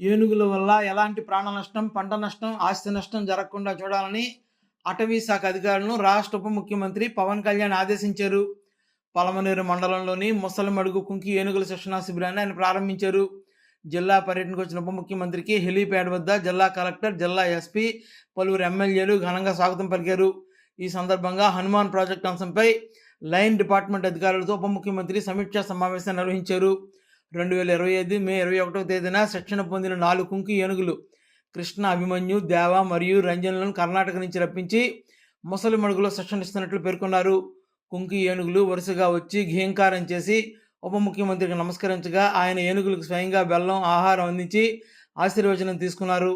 ఏనుగుల వల్ల ఎలాంటి ప్రాణ నష్టం పంట నష్టం ఆస్తి నష్టం జరగకుండా చూడాలని అటవీ శాఖ అధికారులను రాష్ట్ర ఉప ముఖ్యమంత్రి పవన్ కళ్యాణ్ ఆదేశించారు. పలమనేరు మండలంలోని ముసలిమడుగు కుంకి ఏనుగుల శిక్షణా శిబిరాన్ని ఆయన ప్రారంభించారు. జిల్లా పర్యటనకు వచ్చిన ఉప ముఖ్యమంత్రికి హెలీప్యాడ్ వద్ద జిల్లా కలెక్టర్ జిల్లా ఎస్పీ పలువురు ఎమ్మెల్యేలు ఘనంగా స్వాగతం పలికారు. ఈ సందర్భంగా హనుమాన్ ప్రాజెక్ట్ అంశంపై లైన్ డిపార్ట్మెంట్ అధికారులతో ఉప ముఖ్యమంత్రి సమీక్షా సమావేశం నిర్వహించారు. రెండు వేల ఇరవై ఐదు మే ఇరవై ఒకటవ తేదీన శిక్షణ పొందిన నాలుగు కుంకి ఏనుగులు కృష్ణ అభిమన్యు దేవ మరియు రంజన్లను కర్ణాటక నుంచి రప్పించి ముసలి మడుగులో శిక్షణ ఇస్తున్నట్లు పేర్కొన్నారు. కుంకి ఏనుగులు వరుసగా వచ్చి ఘీంకారం చేసి ఉప ముఖ్యమంత్రికి నమస్కరించగా ఆయన ఏనుగులకు స్వయంగా బెల్లం ఆహారం అందించి ఆశీర్వచనం తీసుకున్నారు.